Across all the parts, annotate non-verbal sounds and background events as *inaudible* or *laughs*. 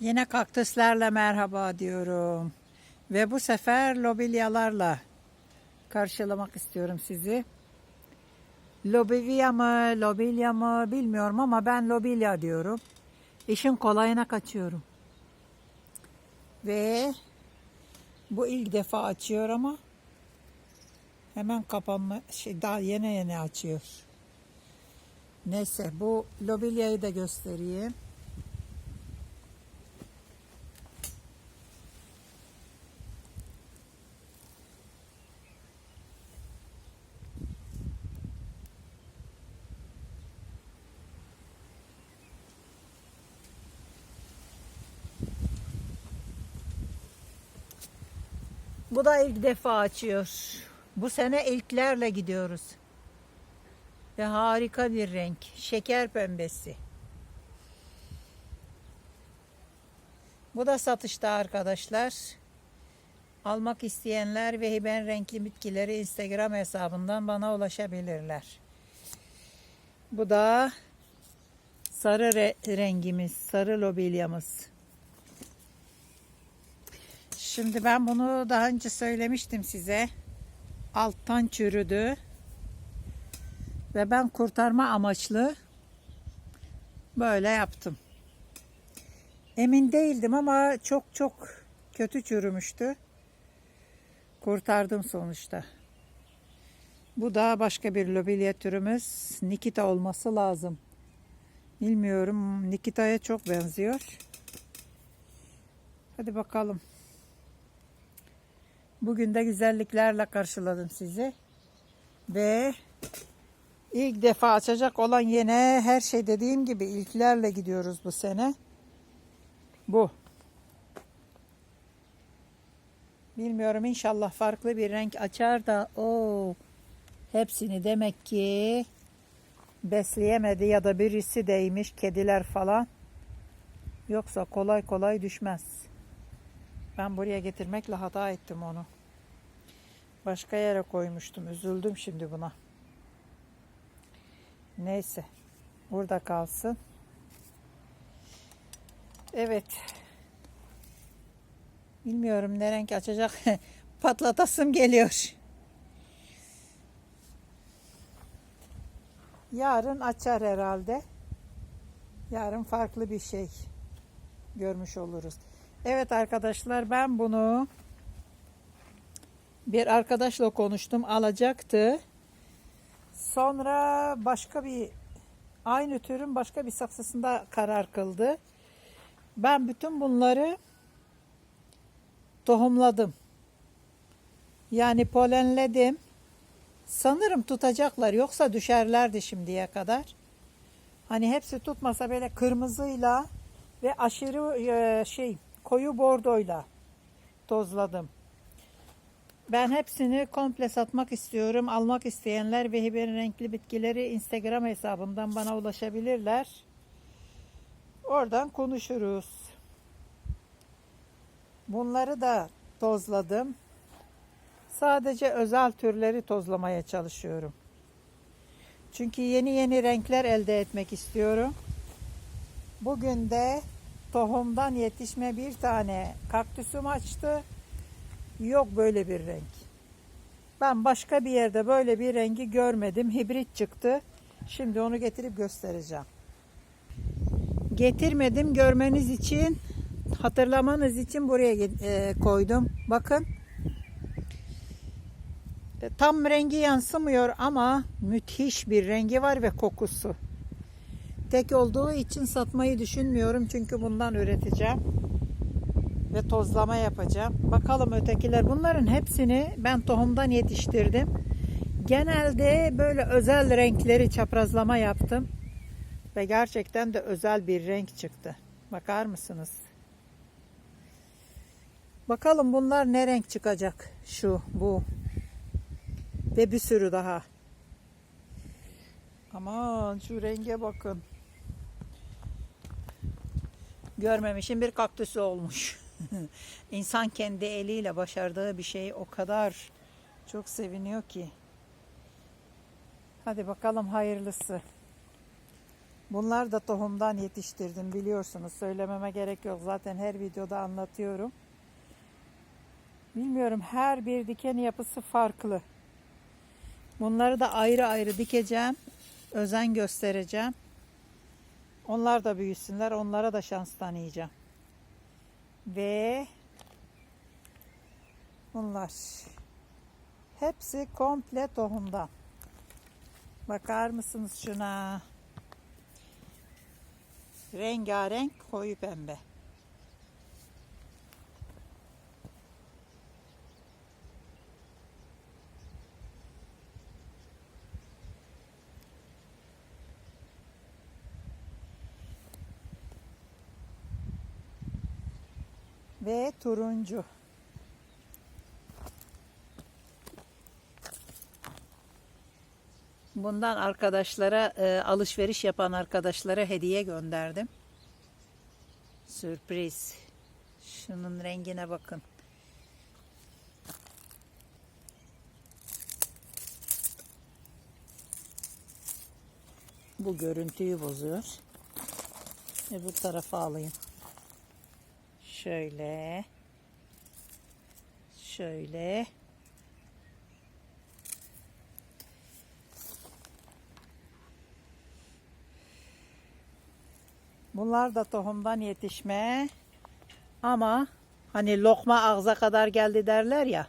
Yine kaktüslerle merhaba diyorum. Ve bu sefer lobilyalarla karşılamak istiyorum sizi. Lobivya mı, lobilya mı bilmiyorum ama ben lobilya diyorum. İşin kolayına kaçıyorum. Ve bu ilk defa açıyor ama hemen kapanma şey daha yeni yeni açıyor. Neyse bu lobilyayı da göstereyim. Bu da ilk defa açıyor. Bu sene ilklerle gidiyoruz. Ve harika bir renk. Şeker pembesi. Bu da satışta arkadaşlar. Almak isteyenler ve hiben renkli bitkileri Instagram hesabından bana ulaşabilirler. Bu da sarı re- rengimiz, sarı lobilyamız. Şimdi ben bunu daha önce söylemiştim size. Alttan çürüdü. Ve ben kurtarma amaçlı böyle yaptım. Emin değildim ama çok çok kötü çürümüştü. Kurtardım sonuçta. Bu da başka bir lobilya türümüz. Nikita olması lazım. Bilmiyorum. Nikita'ya çok benziyor. Hadi bakalım. Bugün de güzelliklerle karşıladım sizi. Ve ilk defa açacak olan yine her şey dediğim gibi ilklerle gidiyoruz bu sene. Bu. Bilmiyorum inşallah farklı bir renk açar da o hepsini demek ki besleyemedi ya da birisi değmiş kediler falan. Yoksa kolay kolay düşmez. Ben buraya getirmekle hata ettim onu. Başka yere koymuştum. Üzüldüm şimdi buna. Neyse. Burada kalsın. Evet. Bilmiyorum ne renk açacak. *laughs* Patlatasım geliyor. Yarın açar herhalde. Yarın farklı bir şey görmüş oluruz. Evet arkadaşlar ben bunu bir arkadaşla konuştum alacaktı. Sonra başka bir aynı türün başka bir saksısında karar kıldı. Ben bütün bunları tohumladım. Yani polenledim. Sanırım tutacaklar yoksa düşerlerdi şimdiye kadar. Hani hepsi tutmasa böyle kırmızıyla ve aşırı e, şey koyu bordoyla tozladım. Ben hepsini komple satmak istiyorum. Almak isteyenler ve hiberin renkli bitkileri Instagram hesabından bana ulaşabilirler. Oradan konuşuruz. Bunları da tozladım. Sadece özel türleri tozlamaya çalışıyorum. Çünkü yeni yeni renkler elde etmek istiyorum. Bugün de tohumdan yetişme bir tane kaktüsüm açtı. Yok böyle bir renk. Ben başka bir yerde böyle bir rengi görmedim. Hibrit çıktı. Şimdi onu getirip göstereceğim. Getirmedim görmeniz için, hatırlamanız için buraya e, koydum. Bakın. Tam rengi yansımıyor ama müthiş bir rengi var ve kokusu. Tek olduğu için satmayı düşünmüyorum çünkü bundan üreteceğim ve tozlama yapacağım. Bakalım ötekiler bunların hepsini ben tohumdan yetiştirdim. Genelde böyle özel renkleri çaprazlama yaptım ve gerçekten de özel bir renk çıktı. Bakar mısınız? Bakalım bunlar ne renk çıkacak? Şu, bu ve bir sürü daha. Aman şu renge bakın. Görmemişim bir kaktüsü olmuş. *laughs* İnsan kendi eliyle başardığı bir şey o kadar çok seviniyor ki. Hadi bakalım hayırlısı. Bunlar da tohumdan yetiştirdim biliyorsunuz. Söylememe gerek yok. Zaten her videoda anlatıyorum. Bilmiyorum her bir diken yapısı farklı. Bunları da ayrı ayrı dikeceğim. Özen göstereceğim. Onlar da büyüsünler. Onlara da şans tanıyacağım. Ve bunlar. Hepsi komple tohumdan. Bakar mısınız şuna? Rengarenk koyu pembe. Ve turuncu. Bundan arkadaşlara e, alışveriş yapan arkadaşlara hediye gönderdim. Sürpriz. Şunun rengine bakın. Bu görüntüyü bozuyor. Ve bu tarafa alayım. Şöyle. Şöyle. Bunlar da tohumdan yetişme. Ama hani lokma ağza kadar geldi derler ya.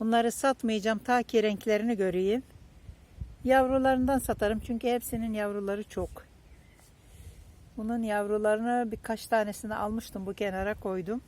Bunları satmayacağım ta ki renklerini göreyim. Yavrularından satarım çünkü hepsinin yavruları çok. Bunun yavrularını birkaç tanesini almıştım bu kenara koydum.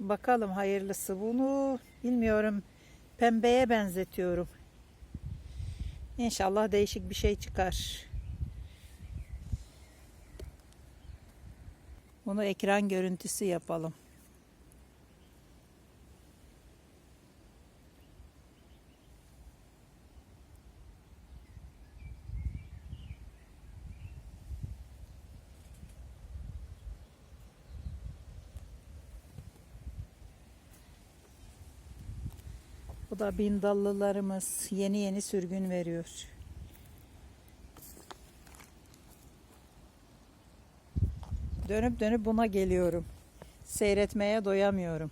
Bakalım hayırlısı bunu bilmiyorum pembeye benzetiyorum. İnşallah değişik bir şey çıkar. Bunu ekran görüntüsü yapalım. Da bindallılarımız yeni yeni sürgün veriyor. Dönüp dönüp buna geliyorum. Seyretmeye doyamıyorum.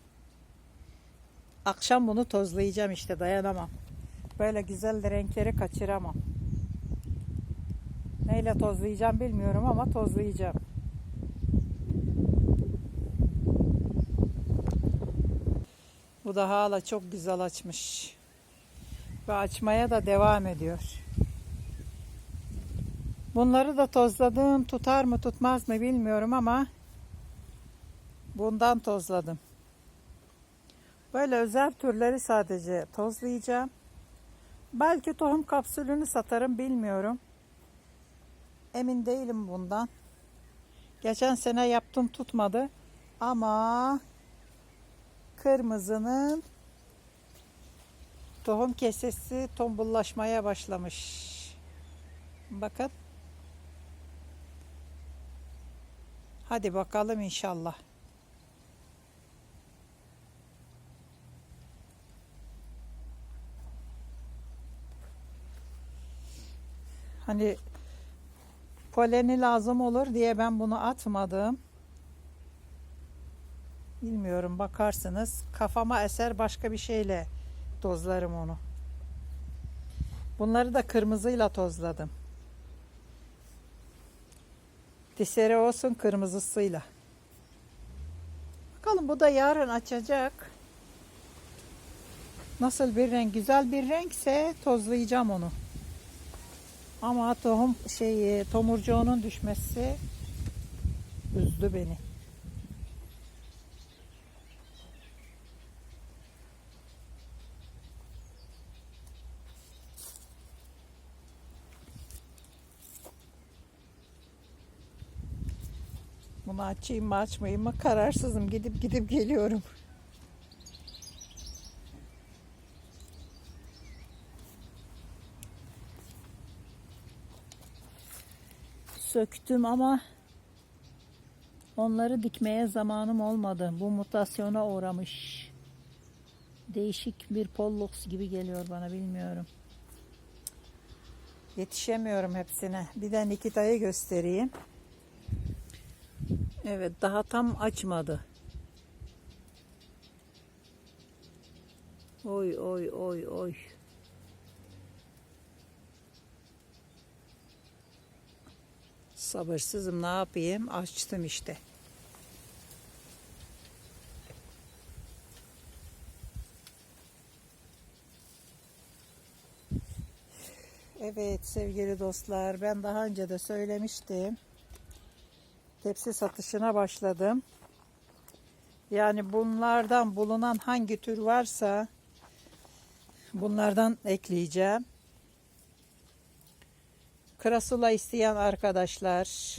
Akşam bunu tozlayacağım işte dayanamam. Böyle güzel de renkleri kaçıramam. Neyle tozlayacağım bilmiyorum ama tozlayacağım. Da hala çok güzel açmış. Ve açmaya da devam ediyor. Bunları da tozladım. Tutar mı tutmaz mı bilmiyorum ama bundan tozladım. Böyle özel türleri sadece tozlayacağım. Belki tohum kapsülünü satarım bilmiyorum. Emin değilim bundan. Geçen sene yaptım tutmadı. Ama kırmızının tohum kesesi tombullaşmaya başlamış. Bakın. Hadi bakalım inşallah. Hani poleni lazım olur diye ben bunu atmadım. Bilmiyorum bakarsınız. Kafama eser başka bir şeyle tozlarım onu. Bunları da kırmızıyla tozladım. Disere olsun kırmızısıyla. Bakalım bu da yarın açacak. Nasıl bir renk? Güzel bir renkse tozlayacağım onu. Ama tohum şey tomurcuğunun düşmesi üzdü beni. Bunu açayım mı açmayayım mı kararsızım. Gidip gidip geliyorum. Söktüm ama onları dikmeye zamanım olmadı. Bu mutasyona uğramış. Değişik bir pollux gibi geliyor bana bilmiyorum. Yetişemiyorum hepsine. Bir de Nikita'yı göstereyim. Evet daha tam açmadı. Oy oy oy oy. Sabırsızım ne yapayım? Açtım işte. Evet sevgili dostlar ben daha önce de söylemiştim. Tepsi satışına başladım. Yani bunlardan bulunan hangi tür varsa bunlardan ekleyeceğim. Krasula isteyen arkadaşlar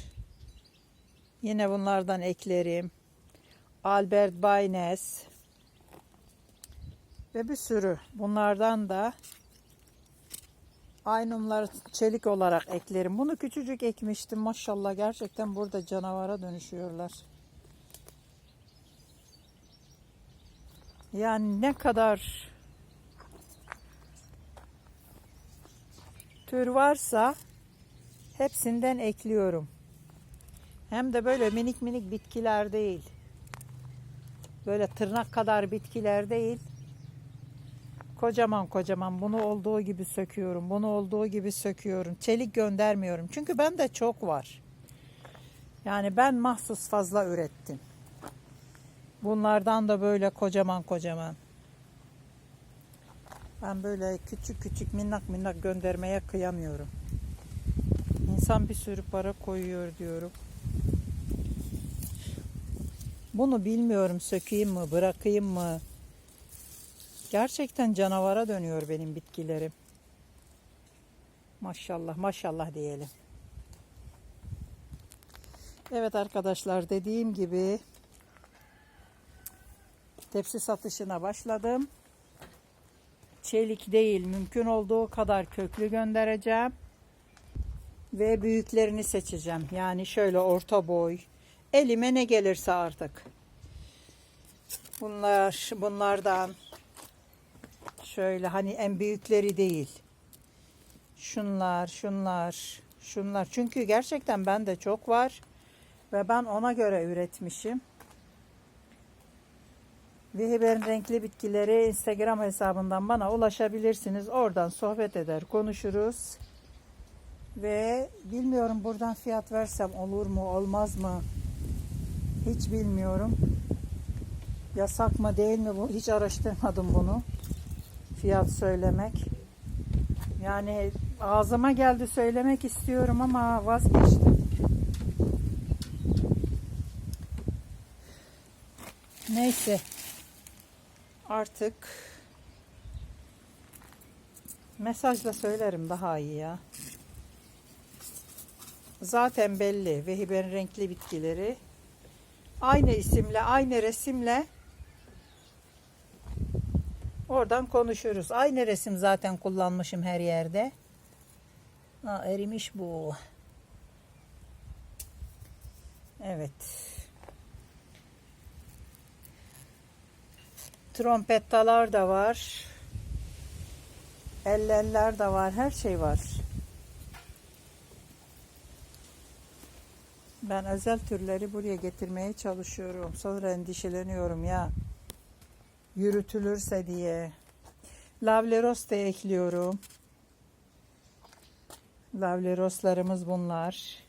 yine bunlardan eklerim. Albert Baynes ve bir sürü bunlardan da Aynumlar çelik olarak eklerim. Bunu küçücük ekmiştim maşallah. Gerçekten burada canavara dönüşüyorlar. Yani ne kadar tür varsa hepsinden ekliyorum. Hem de böyle minik minik bitkiler değil. Böyle tırnak kadar bitkiler değil. Kocaman kocaman bunu olduğu gibi söküyorum. Bunu olduğu gibi söküyorum. Çelik göndermiyorum. Çünkü bende çok var. Yani ben mahsus fazla ürettim. Bunlardan da böyle kocaman kocaman. Ben böyle küçük küçük minnak minnak göndermeye kıyamıyorum. İnsan bir sürü para koyuyor diyorum. Bunu bilmiyorum sökeyim mi, bırakayım mı? Gerçekten canavara dönüyor benim bitkilerim. Maşallah maşallah diyelim. Evet arkadaşlar dediğim gibi tepsi satışına başladım. Çelik değil mümkün olduğu kadar köklü göndereceğim. Ve büyüklerini seçeceğim. Yani şöyle orta boy. Elime ne gelirse artık. Bunlar bunlardan Şöyle hani en büyükleri değil. Şunlar, şunlar, şunlar. Çünkü gerçekten bende çok var. Ve ben ona göre üretmişim. Vehiber'in renkli bitkileri Instagram hesabından bana ulaşabilirsiniz. Oradan sohbet eder, konuşuruz. Ve bilmiyorum buradan fiyat versem olur mu, olmaz mı? Hiç bilmiyorum. Yasak mı değil mi bu? Hiç araştırmadım bunu fiyat söylemek. Yani ağzıma geldi söylemek istiyorum ama vazgeçtim. Neyse. Artık mesajla söylerim daha iyi ya. Zaten belli. Vehibe'nin renkli bitkileri aynı isimle, aynı resimle Oradan konuşuruz. Aynı resim zaten kullanmışım her yerde. Ha, erimiş bu. Evet. Trompettalar da var. Ellenler de var. Her şey var. Ben özel türleri buraya getirmeye çalışıyorum. Sonra endişeleniyorum ya yürütülürse diye. Lavleros da ekliyorum. Lavleroslarımız bunlar.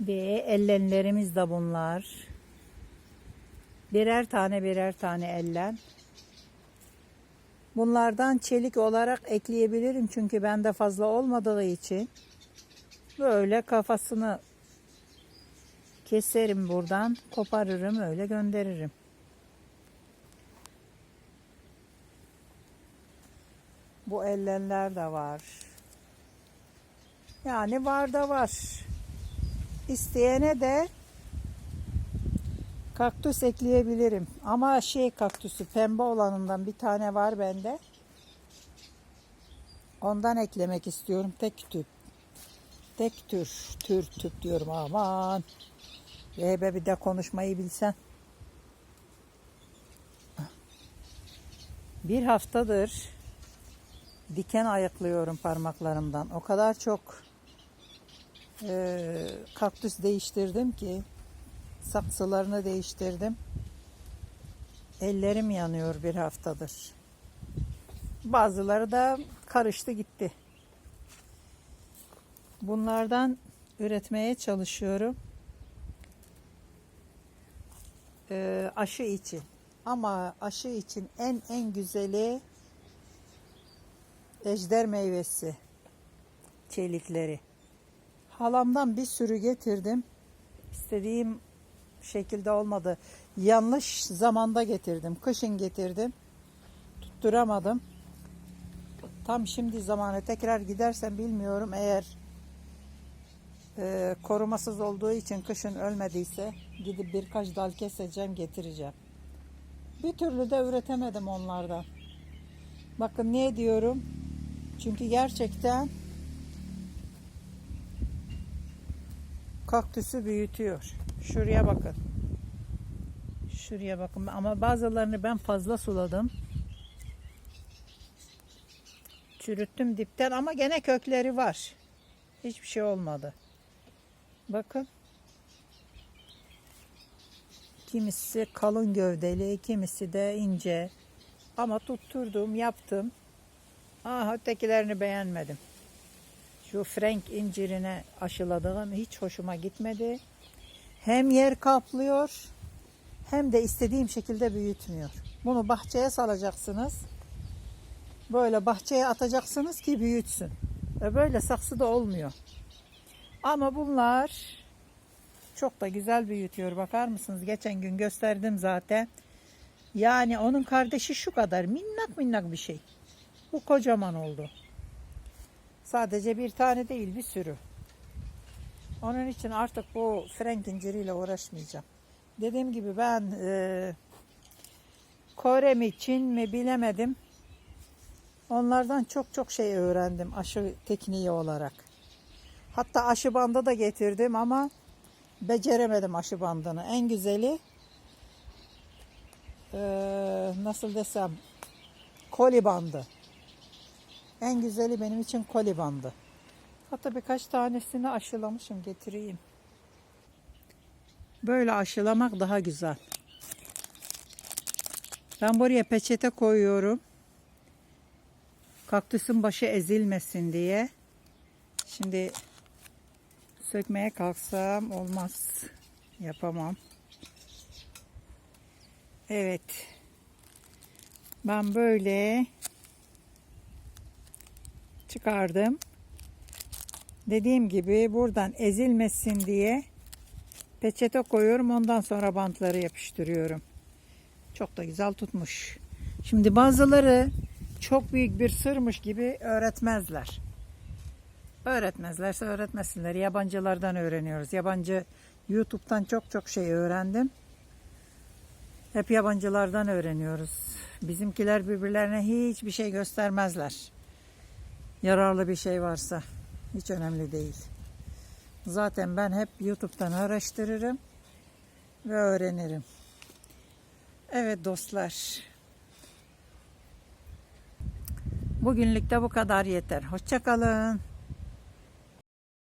Ve ellenlerimiz de bunlar. Birer tane birer tane ellen. Bunlardan çelik olarak ekleyebilirim çünkü bende fazla olmadığı için böyle kafasını keserim buradan, koparırım öyle gönderirim. Bu ellenler de var. Yani var da var. İsteyene de Kaktüs ekleyebilirim. Ama şey kaktüsü pembe olanından bir tane var bende. Ondan eklemek istiyorum tek tüp. Tek tür, tür tüp diyorum aman. Rehbe bir de konuşmayı bilsen. Bir haftadır diken ayıklıyorum parmaklarımdan. O kadar çok e, kaktüs değiştirdim ki saksılarını değiştirdim. Ellerim yanıyor bir haftadır. Bazıları da karıştı gitti. Bunlardan üretmeye çalışıyorum. Ee, aşı için. Ama aşı için en en güzeli ejder meyvesi çelikleri. Halamdan bir sürü getirdim. İstediğim şekilde olmadı. Yanlış zamanda getirdim. Kışın getirdim. Tutturamadım. Tam şimdi zamanı tekrar gidersem bilmiyorum. Eğer e, korumasız olduğu için kışın ölmediyse gidip birkaç dal keseceğim getireceğim. Bir türlü de üretemedim onlardan. Bakın niye diyorum? Çünkü gerçekten kaktüsü büyütüyor. Şuraya bakın. Şuraya bakın ama bazılarını ben fazla suladım. Çürüttüm dipten ama gene kökleri var. Hiçbir şey olmadı. Bakın. Kimisi kalın gövdeli, kimisi de ince. Ama tutturdum, yaptım. Aha ötekilerini beğenmedim. Şu Frank incirine aşıladığım hiç hoşuma gitmedi. Hem yer kaplıyor hem de istediğim şekilde büyütmüyor. Bunu bahçeye salacaksınız. Böyle bahçeye atacaksınız ki büyütsün. Ve böyle saksı da olmuyor. Ama bunlar çok da güzel büyütüyor. Bakar mısınız? Geçen gün gösterdim zaten. Yani onun kardeşi şu kadar minnak minnak bir şey. Bu kocaman oldu. Sadece bir tane değil bir sürü. Onun için artık bu Frank inciriyle uğraşmayacağım. Dediğim gibi ben e, Kore mi Çin mi bilemedim. Onlardan çok çok şey öğrendim aşı tekniği olarak. Hatta aşı bandı da getirdim ama beceremedim aşı bandını. En güzeli e, nasıl desem koli bandı. En güzeli benim için koli bandı. Hatta birkaç tanesini aşılamışım getireyim. Böyle aşılamak daha güzel. Ben buraya peçete koyuyorum. Kaktüsün başı ezilmesin diye. Şimdi sökmeye kalksam olmaz. Yapamam. Evet. Ben böyle çıkardım. Dediğim gibi buradan ezilmesin diye peçete koyuyorum. Ondan sonra bantları yapıştırıyorum. Çok da güzel tutmuş. Şimdi bazıları çok büyük bir sırmış gibi öğretmezler. Öğretmezlerse öğretmesinler. Yabancılardan öğreniyoruz. Yabancı YouTube'dan çok çok şey öğrendim. Hep yabancılardan öğreniyoruz. Bizimkiler birbirlerine hiçbir şey göstermezler. Yararlı bir şey varsa hiç önemli değil. Zaten ben hep YouTube'dan araştırırım ve öğrenirim. Evet dostlar. Bugünlük de bu kadar yeter. Hoşçakalın.